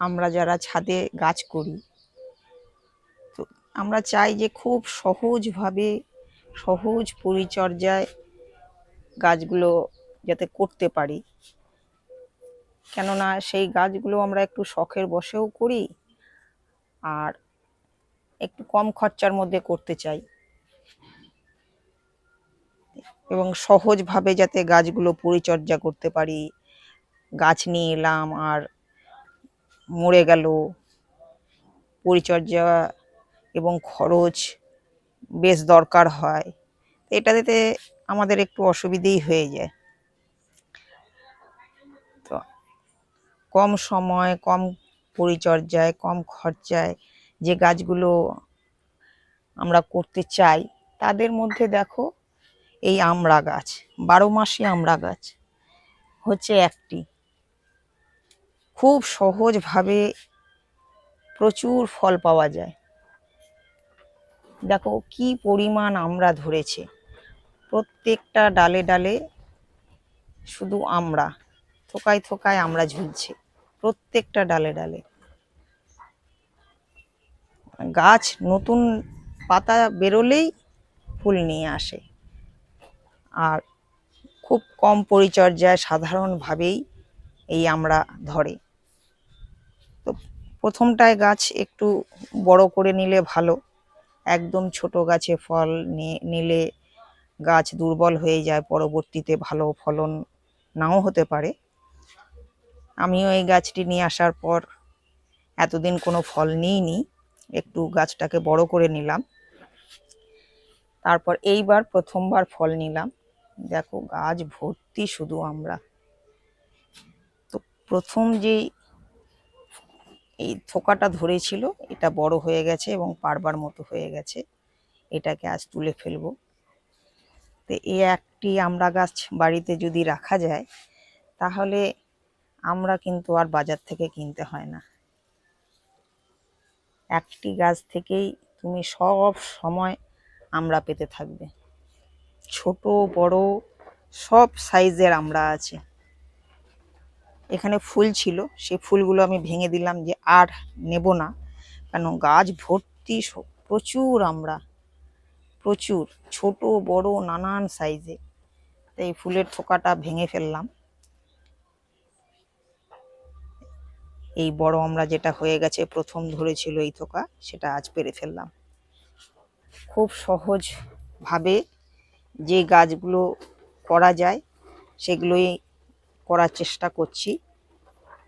আমরা যারা ছাদে গাছ করি। তো আমরা চাই যে খুব সহজভাবে, সহজ পরিচর্যায় গাছগুলো যাতে করতে পারি। কেননা সেই গাছগুলো আমরা একটু শখের বসেও করি আর একটু কম খরচার মধ্যে করতে চাই। এবং সহজভাবে যাতে গাছগুলো পরিচর্যা করতে পারি। গাছ নিয়ে এলাম আর মরে গেল, পরিচর্যা এবং খরচ বেশ দরকার হয়। এটাতে আমাদের একটু অসুবিধেই হয়ে যায়। তো কম সময়, কম পরিচর্যায়, কম খরচায় যে গাছগুলো আমরা করতে চাই, তাদের মধ্যে দেখো এই আমড়া গাছ, বারো মাসি আমড়া গাছ হচ্ছে একটি। খুব সহজভাবে প্রচুর ফল পাওয়া যায়। দেখো কি পরিমাণ আমরা ধরেছে। প্রত্যেকটা ডালে ডালে শুধু আমড়া থোকায় থোকায় আমড়া ঝুলছে, প্রত্যেকটা ডালে ডালে। গাছ নতুন পাতা বেরোলেই ফুল নিয়ে আসে। আর খুব কম পরিচর্যায় সাধারণভাবেই এই আমরা ধরে। প্রথমটায় গাছ একটু বড় করে নিলে ভালো। একদম ছোট গাছে ফল নিলে গাছ দুর্বল হয়ে যায়, পরবর্তীতে ভালো ফলন নাও হতে পারে। আমিও এই গাছটি নিয়ে আসার পর এতদিন কোনো ফল নিইনি, একটু গাছটাকে বড় করে নিলাম। তারপর এইবার প্রথমবার ফল নিলাম। দেখো গাছ ভর্তি শুধু আমরা। তো প্রথম যে এই থোকাটা ধরেছিল, এটা বড় হয়ে গেছে এবং পারবার মতো হয়ে গেছে। এটাকে আজ তুলে ফেলব। তো এই একটি আমড়া গাছ বাড়িতে যদি রাখা যায়, তাহলে আমরা কিন্তু আর বাজার থেকে কিনতে হয় না। একটি গাছ থেকেই তুমি সব সময় আমরা পেতে থাকবে। ছোট, বড়, সব সাইজের আমরা আছে। এখানে ফুল ছিল, সেই ফুলগুলো আমি ভেঙে দিলাম যে আর নেব না। কেন গাছ ভর্তি প্রচুর আমরা, প্রচুর, ছোট, বড়, নানান সাইজে তাই ফুলের থোকাটা ভেঙে ফেললাম। এই বড় আমরা যেটা হয়ে গেছে, প্রথম ধরেছিল এই থোকা, সেটা আজ পেরে ফেললাম। খুব সহজভাবে যে গাছগুলো করা যায়, সেগুলোই করার চেষ্টা করছি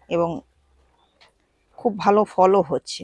এবং খুব ভালো ফলও হচ্ছে।